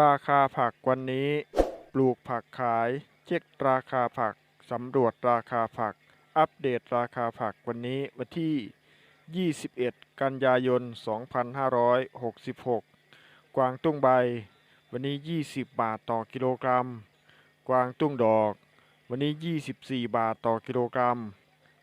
ราคาผักวันนี้ ปลูกผักขาย เช็คราคาผัก สำรวจราคาผัก อัปเดตราคาผักวันนี้วันที่ 21 กันยายน 2566 กวางตุ้งใบ วันนี้ 20 บาทต่อกิโลกรัม กวางตุ้งดอก วันนี้ 24 บาทต่อกิโลกรัม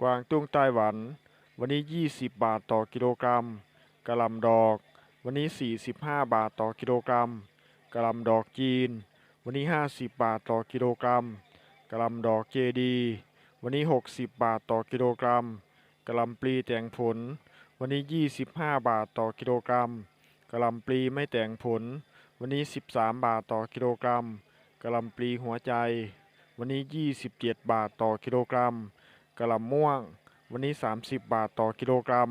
กวางตุ้งไต้หวัน วันนี้ 20 บาทต่อกิโลกรัมกะหล่ำดอก วันนี้ 45 บาทต่อกิโลกรัม กะลำดอกจีน วันนี้ 50 บาทต่อกิโลกรัมกะลำดอกเจดี วันนี้ 60 บาทต่อกิโลกรัมกะลำปลีแต่งผล วันนี้ 25 บาทต่อกิโลกรัมกะลำปลีไม่แต่งผล วันนี้ 13 บาทต่อกิโลกรัมกะลำปลีหัวใจ วันนี้ 27 บาทต่อกิโลกรัมกะลำม่วง วันนี้ 30 บาทต่อกิโลกรัม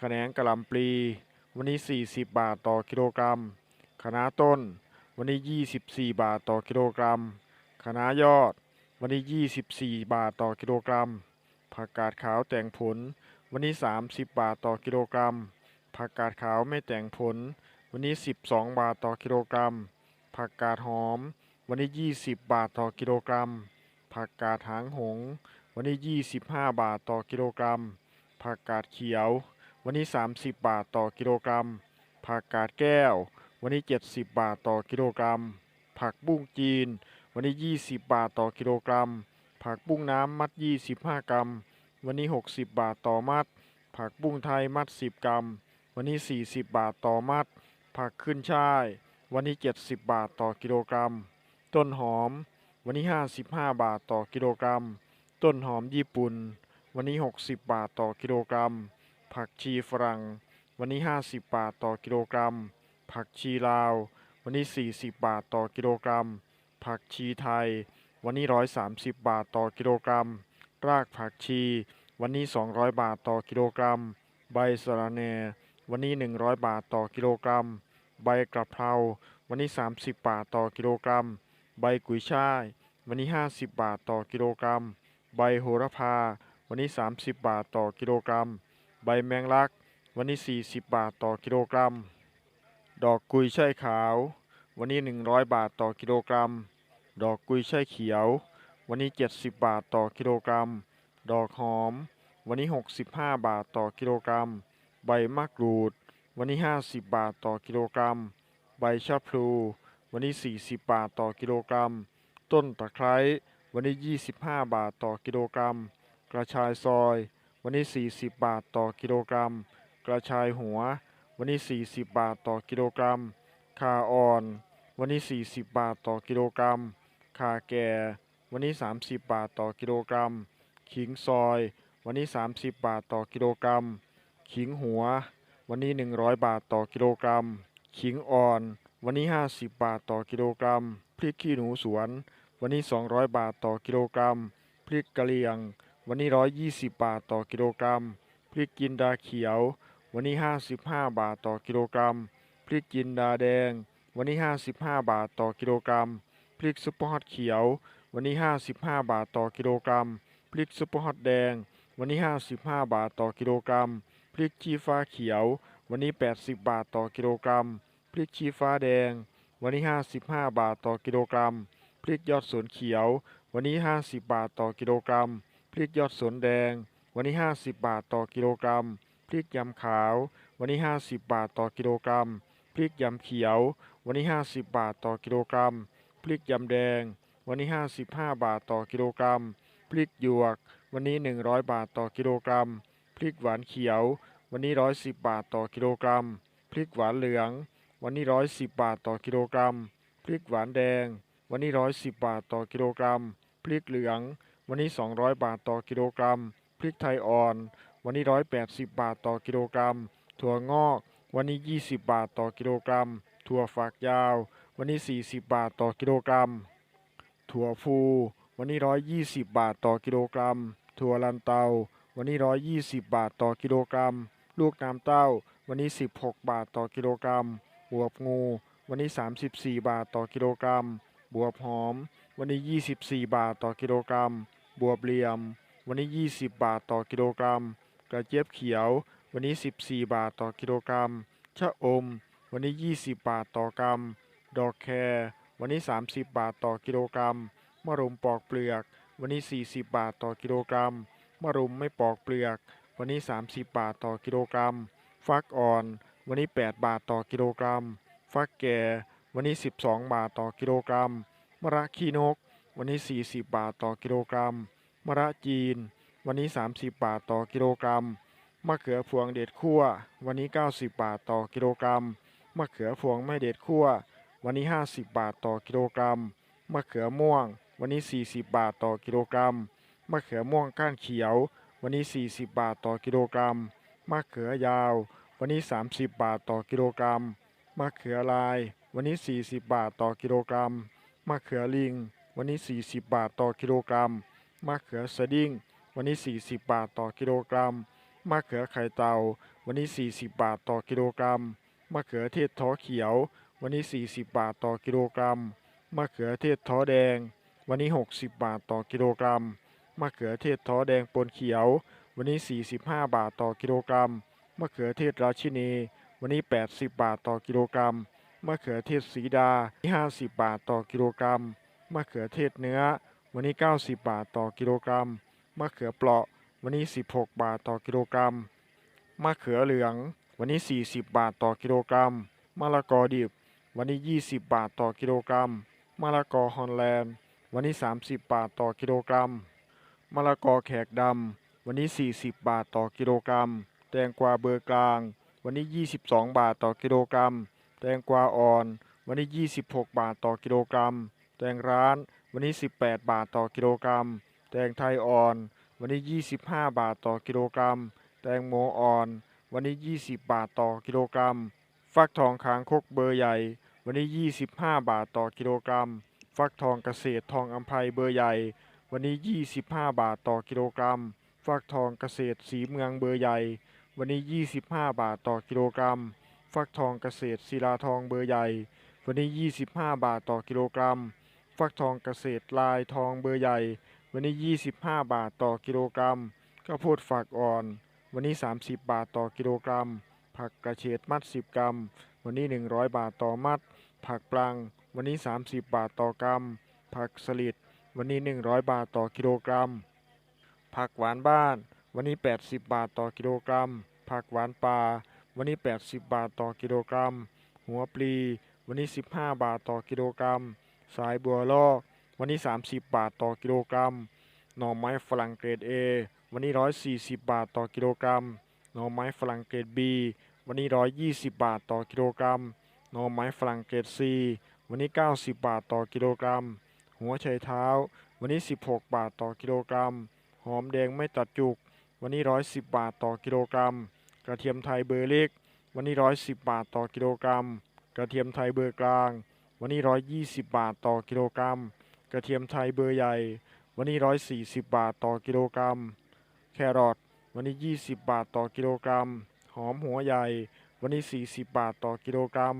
ขะแหนงกะลำปลี วันนี้ 40 บาทต่อกิโลกรัมคณะต้น วันนี้ 24 บาทต่อกิโลกรัมคะน้ายอด วันนี้ 24 บาทต่อกิโลกรัม ผักกาดขาวแต่งผล วันนี้ 30 บาทต่อกิโลกรัม ผักกาดขาวไม่แต่งผล วันนี้ 12 บาทต่อกิโลกรัม ผักกาดหอม วันนี้ 20 บาทต่อกิโลกรัม ผักกาดหางหง วันนี้ 25 บาทต่อกิโลกรัม ผักกาดเขียว วันนี้ 30 บาทต่อกิโลกรัม ผักกาดแก้ว วันนี้ 70 บาทต่อกิโลกรัม ผักบุ้งจีน วันนี้ 20 บาทต่อกิโลกรัม ผักบุ้งน้ำมัด 25 กรัม วันนี้ 60 บาทต่อมัด ผักบุ้งไทยมัด 10 กรัม วันนี้ 40 บาทต่อมัด ผักขึ้นช่าย วันนี้ 70 บาทต่อกิโลกรัม ต้นหอม วันนี้ 55 บาทต่อกิโลกรัม ต้นหอมญี่ปุ่น วันนี้ 60 บาทต่อกิโลกรัม ผักชีฝรั่ง วันนี้ 50 บาทต่อกิโลกรัม ผักชีลาว วันนี้ 40 บาทต่อกิโลกรัม ผักชีไทย วันนี้ 130 บาทต่อกิโลกรัม รากผักชี วันนี้ 200 บาทต่อกิโลกรัม ใบสะระแหน่ วันนี้ 100 บาทต่อกิโลกรัม ใบกระเพรา วันนี้ 30 บาทต่อกิโลกรัม ใบกุยช่าย วันนี้ 50 บาทต่อกิโลกรัม ใบโหระพา วันนี้ 30 บาทต่อกิโลกรัม ใบแมงลัก วันนี้ 40 บาทต่อกิโลกรัม ดอกกุยช่ายขาว วันนี้ 100 บาทต่อกิโลกรัม ดอกกุยช่ายเขียว วันนี้ 70 บาทต่อกิโลกรัม ดอกหอม วันนี้ 65 บาทต่อกิโลกรัม ใบมะกรูด วันนี้ 50 บาทต่อกิโลกรัม ใบชะพลู วันนี้ 40 บาทต่อกิโลกรัม ต้นตะไคร้วันนี้ 25 บาทต่อกิโลกรัม กระชายซอย วันนี้ 40 บาทต่อกิโลกรัม กระชายหัว วันนี้ 40 บาทต่อกิโลกรัมข่าอ่อน วันนี้ 40 บาทต่อกิโลกรัมข่าแก่ วันนี้ 30 บาทต่อกิโลกรัม ขิงซอย วันนี้ 30 บาทต่อกิโลกรัม ขิงหัว วันนี้ 100 บาทต่อกิโลกรัม ขิงอ่อน วันนี้ 50 บาทต่อกิโลกรัม พริกขี้หนูสวน วันนี้ 200 บาทต่อกิโลกรัม พริกกะเหรี่ยง วันนี้ 120 บาทต่อกิโลกรัม พริกจินดาเขียว วันนี้ 55 บาทต่อกิโลกรัม พริกจินดาแดง วันนี้ 55 บาทต่อกิโลกรัม พริกซุปเปอร์ฮอตเขียว วันนี้ 55 บาทต่อกิโลกรัม พริกซุปเปอร์ฮอตแดง วันนี้ 55 บาทต่อกิโลกรัม พริกชี้ฟ้าเขียว วันนี้ 80 บาทต่อกิโลกรัม พริกชี้ฟ้าแดง วันนี้ 55 บาทต่อกิโลกรัม พริกยอดสวนเขียว วันนี้ 50 บาทต่อกิโลกรัม พริกยอดสวนแดง วันนี้ 50 บาทต่อกิโลกรัม พริกยำขาว วันนี้ 50 บาทต่อกิโลกรัม พริกยำเขียว วันนี้ 50 บาทต่อกิโลกรัม พริกยำแดง วันนี้ 55 บาทต่อกิโลกรัม พริกหยวก วันนี้ 100 บาทต่อกิโลกรัม พริกหวานเขียว วันนี้ 110 บาทต่อกิโลกรัม พริกหวานเหลือง วันนี้ 110 บาทต่อกิโลกรัม พริกหวานแดง วันนี้ 110 บาทต่อกิโลกรัม พริกเหลือง วันนี้ 200 บาทต่อกิโลกรัม พริกไทยอ่อน วันนี้ 180 บาทต่อกิโลกรัม ถั่วงอก วันนี้ 20 บาทต่อกิโลกรัม ถั่วฝักยาว วันนี้ 40 บาทต่อกิโลกรัม ถั่วฟู วันนี้ 120 บาทต่อกิโลกรัม ถั่วลันเตา วันนี้ 120 บาทต่อกิโลกรัม ลูกน้ำเต้า วันนี้ 16 บาทต่อกิโลกรัม บวบงู วันนี้ 34 บาทต่อกิโลกรัม บวบหอม วันนี้ 24 บาทต่อกิโลกรัม บวบเหลี่ยม วันนี้ 20 บาทต่อกิโลกรัม กระเจี๊ยบเขียว วันนี้ 14 บาทต่อกิโลกรัม ชะอม วันนี้ 20 บาทต่อกรัม ดอกแครวันนี้ 30 บาทต่อกิโลกรัม มะรุมปอกเปลือก วันนี้ 40 บาทต่อกิโลกรัม มะรุมไม่ปอกเปลือก วันนี้ 30 บาทต่อกิโลกรัม ฟักอ่อน วันนี้ 8 บาทต่อกิโลกรัม ฟักแก่ วันนี้ 12 บาทต่อกิโลกรัม มะระขี้นก วันนี้ 40 บาทต่อกิโลกรัม มะระจีน วันนี้ 30 บาทต่อกิโลกรัม มะเขือพวงเด็ดคั่ว วันนี้ 90 บาทต่อกิโลกรัม มะเขือพวงไม่เด็ดคั่ว วันนี้ 50 บาทต่อกิโลกรัม มะเขือม่วง วันนี้ 40 บาทต่อกิโลกรัม มะเขือม่วงก้านเขียว วันนี้ 40 บาทต่อกิโลกรัม มะเขือยาว วันนี้ 30 บาทต่อกิโลกรัม มะเขือลาย วันนี้ 40 บาทต่อกิโลกรัม มะเขือลิง วันนี้ 40 บาทต่อกิโลกรัม มะเขือสดิ้ง วันนี้ 40 บาทต่อกิโลกรัมมะเขือไข่เตาวันนี้ 40 บาทต่อกิโลกรัมมะเขือเทศท้อเขียว วันนี้ 40 บาทต่อกิโลกรัมมะเขือเทศท้อแดง วันนี้ 60 บาทต่อกิโลกรัมมะเขือเทศท้อแดงปนเขียว วันนี้ 45 บาทต่อกิโลกรัมมะเขือเทศราชินี วันนี้ 80 บาทต่อกิโลกรัมมะเขือเทศสีดา50 บาทต่อกิโลกรัมมะเขือเทศเนื้อ วันนี้ 90 บาทต่อกิโลกรัม มะเขือเปราะ วันนี้ 16 บาทต่อกิโลกรัมมะเขือเหลือง วันนี้ 40 บาทต่อกิโลกรัมมะละกอดิบ วันนี้ 20 บาทต่อกิโลกรัมมะละกอฮอลแลนด์ วันนี้ 30 บาทต่อกิโลกรัมมะละกอแขกดำ วันนี้ 40 บาทต่อกิโลกรัม แตงกวาเบอร์กลาง วันนี้ 22 บาทต่อกิโลกรัม แตงกวาอ่อน วันนี้ 26 บาทต่อกิโลกรัม แตงร้าน วันนี้ 18 บาทต่อกิโลกรัม แตงไทยอ่อน วันนี้ 25 บาทต่อกิโลกรัม แตงโมอ่อน วันนี้ 20 บาทต่อกิโลกรัม ฟักทองคางคกเบอร์ใหญ่ วันนี้ 25 บาทต่อกิโลกรัม ฟักทองเกษตรทองอัมภัยเบอร์ใหญ่ วันนี้ 25 บาทต่อกิโลกรัม ฟักทองเกษตรสีเมืองเบอร์ใหญ่ วันนี้ 25 บาทต่อกิโลกรัม ฟักทองเกษตรศิลาทองเบอร์ใหญ่ วันนี้ 25 บาทต่อกิโลกรัม ฟักทองเกษตรลายทองเบอร์ใหญ่ วันนี้ 25 บาทต่อกิโลกรัมข้าวโพดฝักอ่อน วันนี้ 30 บาทต่อกิโลกรัม ผักกระเฉดมัด 10 กรัม วันนี้ 100 บาทต่อมัด ผักปลัง วันนี้ 30 บาทต่อกรัม ผักสลิด วันนี้ 100 บาทต่อกิโลกรัม ผักหวานบ้าน วันนี้ 80 บาทต่อกิโลกรัม ผักหวานป่า วันนี้ 80 บาทต่อกิโลกรัม หัวปลี วันนี้ 15 บาทต่อกิโลกรัม สายบัวลอก วันนี้ 30 บาทต่อกิโลกรัม หน่อไม้ฝรั่งเกรด A วันนี้ 140 บาทต่อกิโลกรัม หน่อไม้ฝรั่งเกรด B วันนี้ 120 บาทต่อกิโลกรัม หน่อไม้ฝรั่งเกรด C วันนี้ 90 บาทต่อกิโลกรัม หัวไชเท้า วันนี้ 16 บาทต่อกิโลกรัม หอมแดงไม่ตัดจุก วันนี้ 110 บาทต่อกิโลกรัม กระเทียมไทยเบอร์เล็ก วันนี้ 110 บาทต่อกิโลกรัม กระเทียมไทยเบอร์กลาง วันนี้ 120 บาทต่อกิโลกรัม กระเทียมไทยเบอร์ใหญ่ วันนี้ 140 บาทต่อกิโลกรัม แครอทวันนี้ 20 บาทต่อกิโลกรัม หอมหัวใหญ่ วันนี้ 40 บาทต่อกิโลกรัม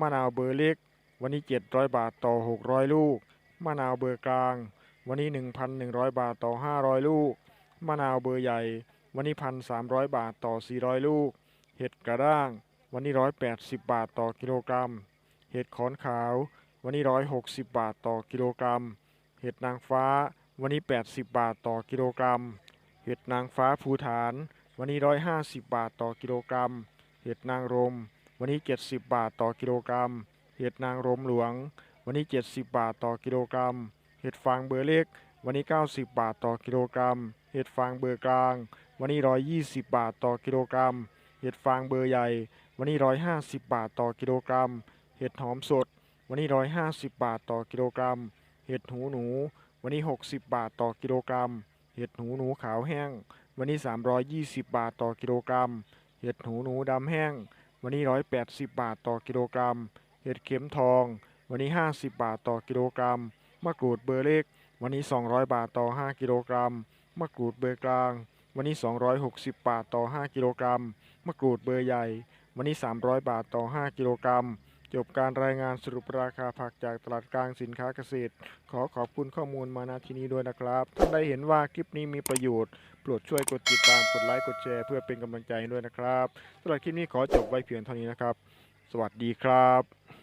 มะนาวเบอร์เล็ก วันนี้ 700 บาทต่อ 600 ลูก มะนาวเบอร์กลาง วันนี้ 1,100 บาทต่อ 500 ลูก มะนาวเบอร์ใหญ่ วันนี้ 1,300 บาทต่อ 400 ลูก เห็ดกระด้าง วันนี้ 180 บาทต่อกิโลกรัม เห็ดขอนขาว วันนี้160บาทต่อกิโลกรัม เห็ดนางฟ้า วันนี้80บาทต่อกิโลกรัม เห็ดนางฟ้าภูฐาน วันนี้150บาทต่อกิโลกรัม เห็ดนางรม วันนี้70บาทต่อกิโลกรัม เห็ดนางรมหลวง วันนี้70บาทต่อกิโลกรัม เห็ดฟางเบอร์เล็ก วันนี้90บาทต่อกิโลกรัม เห็ดฟางเบอร์กลาง วันนี้120บาทต่อกิโลกรัม เห็ดฟางเบอร์ใหญ่ วันนี้150บาทต่อกิโลกรัม เห็ดหอมสด วันนี้150บาทต่อกิโลกรัม เห็ดหูหนู วันนี้60บาทต่อกิโลกรัม เห็ดหูหนูขาวแห้ง วันนี้320บาทต่อกิโลกรัม เห็ดหูหนูดำแห้ง วันนี้180บาทต่อกิโลกรัม เห็ดเข็มทอง วันนี้50บาทต่อกิโลกรัม มะกรูดเบอร์เล็ก วันนี้200บาทต่อ5กิโลกรัม มะกรูดเบอร์กลาง วันนี้260บาทต่อ5กิโลกรัม มะกรูดเบอร์ใหญ่ วันนี้300บาทต่อ5กิโลกรัม จบการรายงานสรุปราคาผักจากตลาดกลางสินค้าเกษตร ขอขอบคุณข้อมูลมาณที่นี้ด้วยนะครับท่านใดเห็นว่าคลิปนี้มีประโยชน์ โปรดช่วยกดติดตามกดไลค์กดแชร์เพื่อเป็นกำลังใจด้วยนะครับสำหรับคลิปนี้ขอจบไว้เพียงเท่านี้นะครับ สวัสดีครับ